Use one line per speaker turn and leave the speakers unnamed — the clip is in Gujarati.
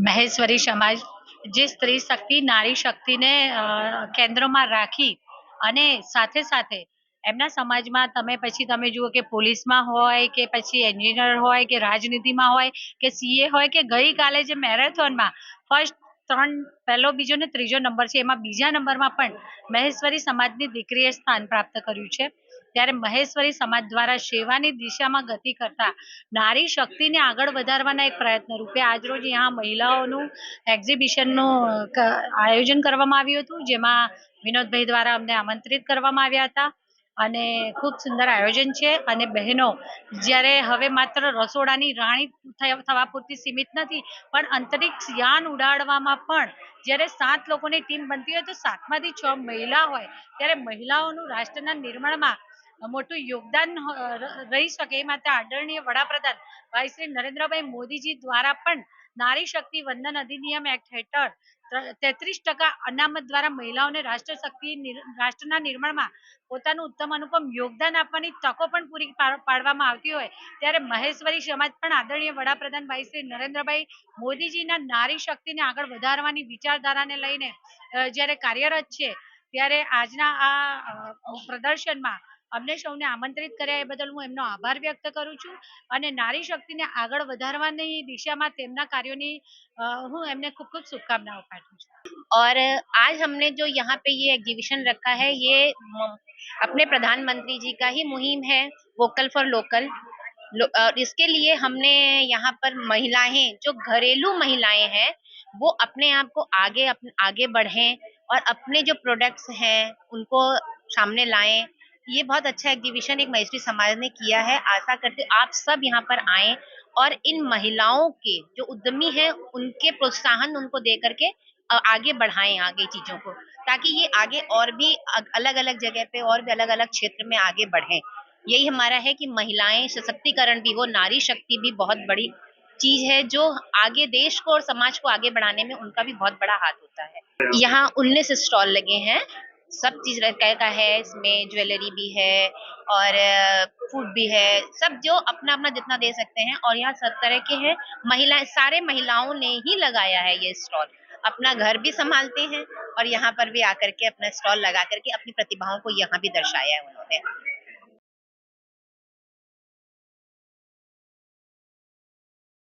મહેશ્વરી સમાજ, જે સ્ત્રી શક્તિ, નારી શક્તિને કેન્દ્રમાં રાખી અને સાથે સાથે એમના સમાજમાં તમે પછી તમે જુઓ કે પોલીસમાં હોય કે પછી એન્જિનિયર હોય કે રાજનીતિમાં હોય કે સીએ હોય કે ગઈકાલે જે મેરેથોનમાં ફર્સ્ટ ત્રણ, પહેલો, બીજો ને ત્રીજો નંબર છે, એમાં બીજા નંબરમાં પણ મહેશ્વરી સમાજની દીકરીએ સ્થાન પ્રાપ્ત કર્યું છે. ત્યારે મહેશ્વરી સમાજ દ્વારા સેવાની દિશામાં ગતિ કરતા નારી શક્તિને આગળ વધારવાના એક પ્રયત્ન રૂપે આજરોજ અહીંયા મહિલાઓનું એક્ઝિબિશનનું આયોજન કરવામાં આવ્યું હતું, જેમાં વિનોદભાઈ દ્વારા અમને આમંત્રિત કરવામાં આવ્યા હતા. અને ખૂબ સુંદર આયોજન છે. અને બહેનો, જ્યારે હવે માત્ર રસોડાની રાણી થવા પૂરતી સીમિત નથી, પણ અંતરિક્ષ યાન ઉડાડવામાં પણ જ્યારે સાત લોકોની ટીમ બનતી હોય તો સાતમાંથી છ મહિલા હોય, ત્યારે મહિલાઓનું રાષ્ટ્રના નિર્માણમાં મોટું યોગદાન રહી શકે એ માટે આદરણીય વડાપ્રધાન ભાઈ શ્રી નરેન્દ્રભાઈ મોદીજી દ્વારા પણ નારી શક્તિ વંદન અધિનિયમ એક્ટ હેઠળ તેત્રીસ ટકા અનામત દ્વારા મહિલાઓને રાષ્ટ્ર શક્તિ રાષ્ટ્રના નિર્માણમાં પોતાનું ઉત્તમ અનુપમ યોગદાન આપવાની તકો પણ પૂરી પાડવામાં આવતી હોય ત્યારે મહેશ્વરી સમાજ પણ આદરણીય વડાપ્રધાન ભાઈ શ્રી નરેન્દ્રભાઈ મોદીજીના નારી શક્તિને આગળ વધારવાની વિચારધારાને લઈને જ્યારે કાર્યરત છે ત્યારે આજના આ પ્રદર્શનમાં અમને સૌને આમંત્રિત કર્યા એ બદલ હું એમનો આભાર વ્યક્ત કરું છું અને નારી શક્તિને આગળ વધારવાની દિશામાં તેમના કાર્યોની અ, હું એમને ખૂબ ખૂબ શુભકામનાઓ પાઠવું છું
और आज हमने जो यहाँ पे ये एग्जीबिशन रखा है ये म- अपने प्रधानमंत्री जी का ही मुहिम है वोकल फॉर लोकल लो- और इसके लिए हमने यहाँ पर महिलाएं जो घरेलू महिलाएं हैं वो अपने आप को आगे अप, आगे बढ़ें और अपने जो प्रोडक्ट्स हैं उनको सामने लाएं ये बहुत अच्छा एग्जीबिशन एक मैत्री समाज ने किया है। आशा करते आप सब यहाँ पर आए और इन महिलाओं के जो उद्यमी हैं, उनके प्रोत्साहन उनको दे करके आगे बढ़ाएँ आगे चीज़ों को, ताकि ये आगे और भी अलग अलग जगह पे और भी अलग अलग क्षेत्र में आगे बढ़ें। यही हमारा है कि महिलाएँ, सशक्तिकरण भी हो, नारी शक्ति भी बहुत बड़ी चीज़ है, जो आगे देश को और समाज को आगे बढ़ाने में उनका भी बहुत बड़ा हाथ होता है। यहाँ उन्नीस स्टॉल लगे हैं। सब चीज़ रखा का है, इसमें ज्वेलरी भी है और फ़ूड भी है, सब जो अपना अपना जितना दे सकते हैं और यहाँ सब तरह के हैं, महिला, सारे महिलाओं ने ही लगाया है ये स्टॉल। अपना घर भी संभालते हैं और यहाँ पर भी आकर के अपना स्टॉल लगा करके अपनी प्रतिभाओं को यहाँ भी दर्शाया है उन्होंने।